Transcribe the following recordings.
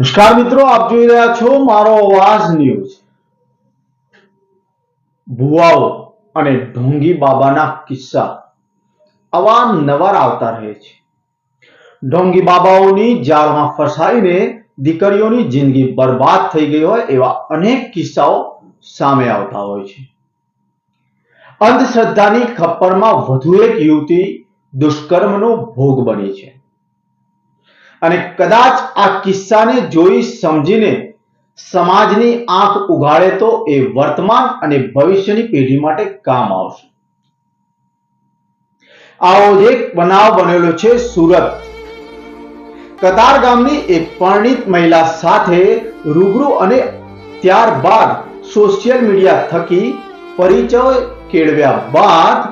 નમસ્કાર મિત્રો, આપ જોઈ રહ્યા છો મારો અવાજ ન્યૂઝ. ભુવાઓ અને ઢોંગી બાબાના કિસ્સા. અવારનવાર આવતા રહે છે. ઢોંગી બાબાઓની જાળમાં ફસાઈને દીકરીઓની જિંદગી બરબાદ થઈ ગઈ હોય એવા અનેક કિસ્સાઓ સામે આવતા હોય છે. અંધશ્રદ્ધાની ખપ્પરમાં વધુ એક યુવતી દુષ્કર્મનો ભોગ બની છે. અને કદાચ આ કિસ્સાને જોઈ સમજીને સમાજની આંખ ઉઘાડે તો એ વર્તમાન અને ભવિષ્યની પેઢી માટે કામ આવશે. આવો જ એક બનાવ બનેલો છે સુરત. કતાર ગામની એક પરણિત મહિલા સાથે રૂબરૂ અને ત્યારબાદ સોશિયલ મીડિયા થકી પરિચય કેળવ્યા બાદ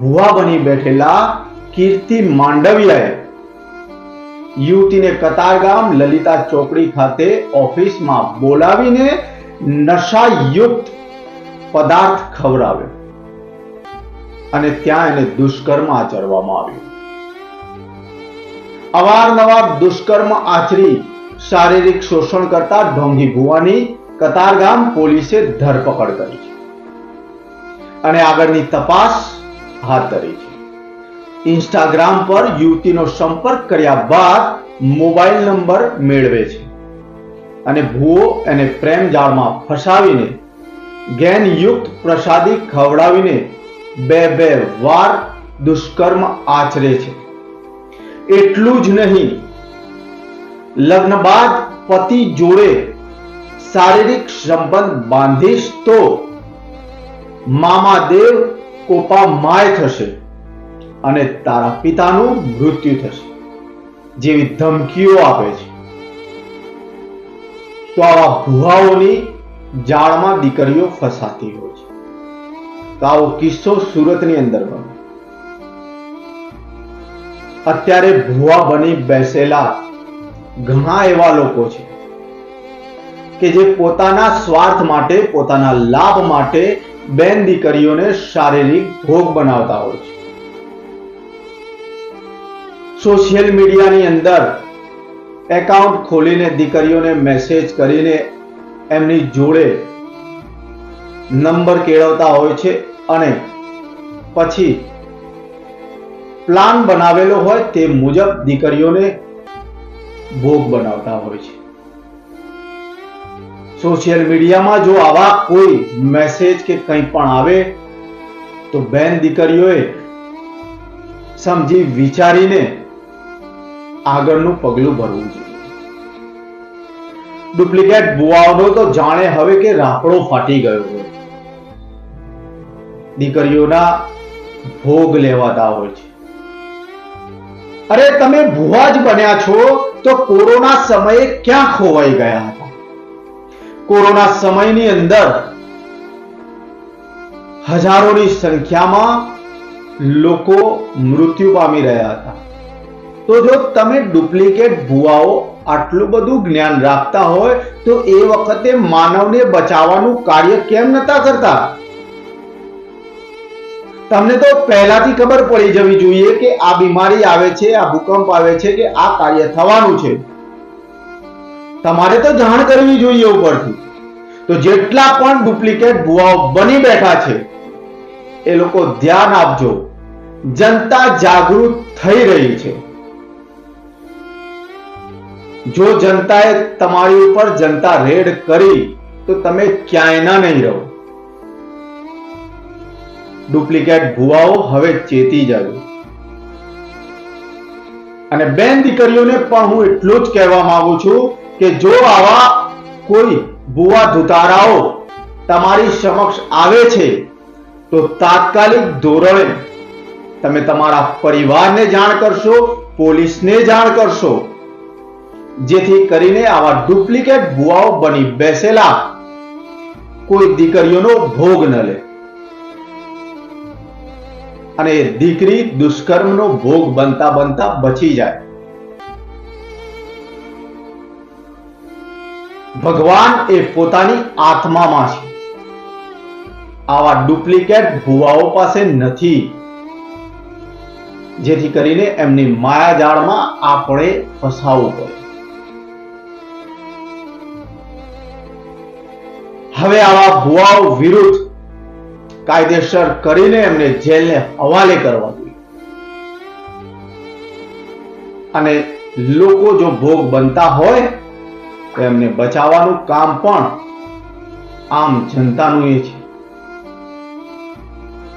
ભુવા બની બેઠેલા કીર્તિ માંડવિયાએ યુવતીને કતારગામ લલિતા ચોકડી ખાતે ઓફિસમાં બોલાવીને નશાયુક્ત પદાર્થ ખવડાવ્યો. અને ત્યાં એને દુષ્કર્મ આચરવામાં આવ્યું. અવારનવાર દુષ્કર્મ આચરી શારીરિક શોષણ કરતા ઢોંગી ભુવાની કતારગામ પોલીસે ધરપકડ કરી છે. અને આગળની તપાસ હાથ ધરી છે. ઇન્સ્ટાગ્રામ પર યુવતીનો સંપર્ક કર્યા બાદ મોબાઈલ નંબર મેળવે છે. અને ભૂવો એને પ્રેમ જાળમાં ફસાવીને ગેનયુક્ત પ્રસાદી ખવડાવીને બે બે વાર દુષ્કર્મ આચરે છે. એટલું જ નહીં, લગ્ન બાદ પતિ જોડે શારીરિક સંબંધ બાંધીશ તો મામા દેવ કોપા માય થશે. અને તારા પિતાનું મૃત્યુ થશે, જેવી ધમકીઓ આપે છે. તો આવા ભુવાઓની જાળમાં દીકરીઓ ફસાતી હોય છે. તો આવો કિસ્સો સુરતની અંદર બન્યો. અત્યારે ભુવા બની બેસેલા ઘણા એવા લોકો છે કે જે પોતાના સ્વાર્થ માટે, પોતાના લાભ માટે બેન દીકરીઓને શારીરિક ભોગ બનાવતા હોય છે. સોશિયલ મીડિયાની અંદર એકાઉન્ટ ખોલીને દીકરીઓને મેસેજ કરીને એમની જોડે નંબર કેળવતા હોય છે અને પછી પ્લાન બનાવેલો હોય તે મુજબ દીકરીઓને ભોગ બનાવતા હોય છે. સોશિયલ મીડિયામાં જો આવા કોઈ મેસેજ કે કંઈ પણ આવે, તો બેન દીકરીઓએ સમજી વિચારીને આગળનું પગલું ભરવું જોઈએ. ડુપ્લિકેટ બુવાઓનો તો જાણે હવે કે રાપડો ફાટી ગયો હોય. દીકરીઓના ભોગ લેવાતા હોય છે. અરે તમે ભુવા જ બન્યા છો તો કોરોના સમયે ક્યાં ખોવાઈ ગયા હતા? કોરોના સમયની અંદર હજારોની સંખ્યામાં લોકો મૃત્યુ પામી રહ્યા હતા. તો જો તમે ડુપ્લિકેટ ભુવાઓ આટલું બધું જ્ઞાન રાખતા હોય, તો એ વખતે માનવને બચાવવાનું કાર્ય કેમ નતા કરતા? તમને તો પહેલાથી ખબર પડી જવી જોઈએ કે આ બીમારી આવે છે, આ ભૂકંપ આવે છે કે આ કાર્ય થવાનું છે. તમારે તો જાણ કરવી જોઈએ ઉપરથી. તો જેટલા પણ ડુપ્લિકેટ ભુવાઓ બની બેઠા છે, એ લોકો ધ્યાન આપજો. જનતા જાગૃત થઈ રહી છે. જો જનતાએ તમારી ઉપર જનતા રેડ કરી, તો તમે ક્યાંયના નહીં રહો. ડુપ્લિકેટ ભુવાઓ હવે ચેતી જજો અને બેન દીકરીઓને પણ હું એટલું જ કહેવા માંગુ છું કે જો આવા કોઈ ભુવા ધુતારાઓ તમારી સમક્ષ આવે છે, તો તાત્કાલિક ધોરણે તમે તમારા પરિવારને જાણ કરશો, પોલીસને જાણ કરશો જેથી કરીને આવા ડુપ્લિકેટ ભુવાઓ બની બેસેલા કોઈ દીકરીઓનો ભોગ ન લે. અને દીકરી દુષ્કર્મનો ભોગ બનતા બનતા બચી જાય. ભગવાન એ પોતાની આત્મામાં છે. આવા ડુપ્લિકેટ ભુવાઓ પાસે નથી. જેથી કરીને એમની માયાજાળમાં આપણે ફસાવવું પડે. હવે આવા ભુવાઓ વિરુદ્ધ કાયદેસર કરીને એમને જેલને હવાલે કરવા જોઈએ. અને લોકો જો ભોગ બનતા હોય, તો એમને બચાવવાનું કામ પણ આમ જનતાનું એ છે.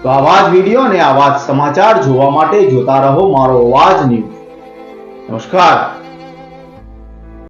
તો આવા જ વીડિયો અને આવા જ સમાચાર જોવા માટે જોતા રહો મારો અવાજ ન્યૂઝ. નમસ્કાર.